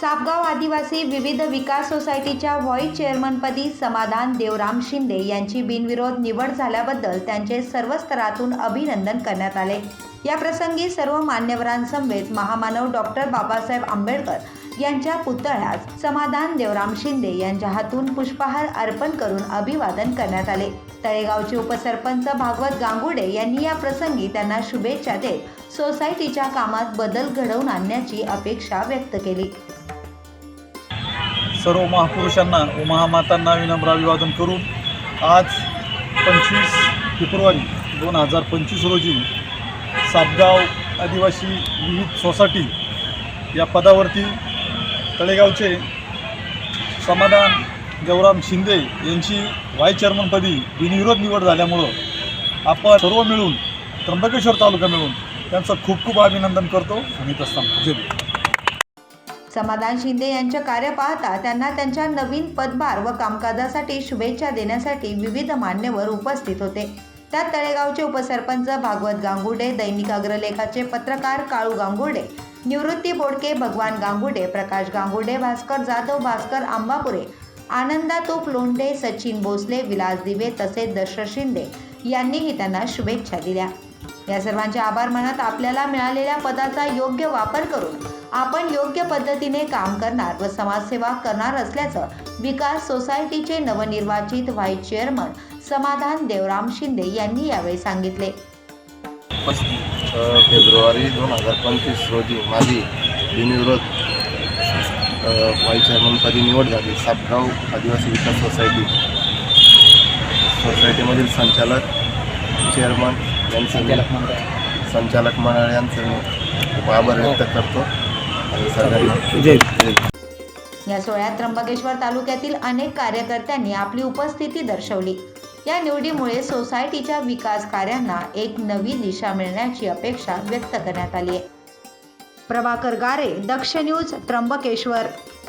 सापगाव आदिवासी विविध विकास सोसायटीच्या व्हाईस चेअरमनपदी समाधान देवराम शिंदे यांची बिनविरोध निवड झाल्याबद्दल त्यांचे सर्व स्तरातून अभिनंदन करण्यात आले. या प्रसंगी सर्व मान्यवरांसमवेत महामानव डॉक्टर बाबासाहेब आंबेडकर यांच्या पुतळ्यास समाधान देवराम शिंदे यांच्या हातून पुष्पहार अर्पण करून अभिवादन करण्यात आले. तळेगावचे उपसरपंच भागवत गांगुडे यांनी या प्रसंगी त्यांना शुभेच्छा देत सोसायटीच्या कामात बदल घडवून आणण्याची अपेक्षा व्यक्त केली. सर्व महापुरुषांना व महामातांना विनम्र अभिवादन करून आज पंचवीस फेब्रुवारी दोन हजार पंचवीस रोजी सातगाव आदिवासी विविध सोसायटी या पदावरती तळेगावचे समाधान देवराम शिंदे यांची व्हाईस चेअरमनपदी बिनविरोध निवड झाल्यामुळं आपण सर्व मिळून त्र्यंबकेश्वर तालुका मिळून त्यांचं खूप खूप अभिनंदन करतो. आणि तसं जय समाधान शिंदे यांचे कार्य पाहता त्यांना त्यांच्या नवीन पदभार व कामकाजासाठी शुभेच्छा देण्यासाठी विविध मान्यवर उपस्थित होते. त्यात तळेगावचे उपसरपंच भागवत गांगुडे दैनिक अग्रलेखाचे पत्रकार काळू गांगुडे निवृत्ती बोडके भगवान गांगुडे प्रकाश गांगुडे भास्कर जाधव भास्कर आंबापुरे आनंदा तोप लोंढे सचिन भोसले विलास दिवे तसेच दशरथ शिंदे यांनीही त्यांना शुभेच्छा दिल्या. या सर्वांचे आभार म्हणत आपल्याला मिळालेल्या पदाचा योग्य वापर करून आपण योग्य पद्धतीने काम करणार व समाजसेवा करणार असल्याचं विकास सोसायटीचे नवनिर्वाचित व्हाईस चेअरमन समाधान देवराम शिंदे यांनी यावेळी सांगितले. फेब्रुवारी दोन हजार पंचवीस रोजी माझी बिनविरोध व्हाईस चेअरमनपदी निवड झाली. सापगाव आदिवासी विकास सोसायटी. सोसायटीमधील संचालक चेअरमन यांचं मी- संचालक मंडळ. यांचं मी खूप आभार व्यक्त करतो. आणि सगळ्यांना जय या सोहळ्यात त्र्यंबकेश्वर तालुक्यातील अनेक कार्यकर्त्यांनी आपली उपस्थिती दर्शवली. या निवडीमुळे सोसायटीच्या विकास कार्यांना एक नवी दिशा मिळण्याची अपेक्षा व्यक्त करण्यात आली आहे. प्रभाकर गारे दक्ष न्यूज त्र्यंबकेश्वर.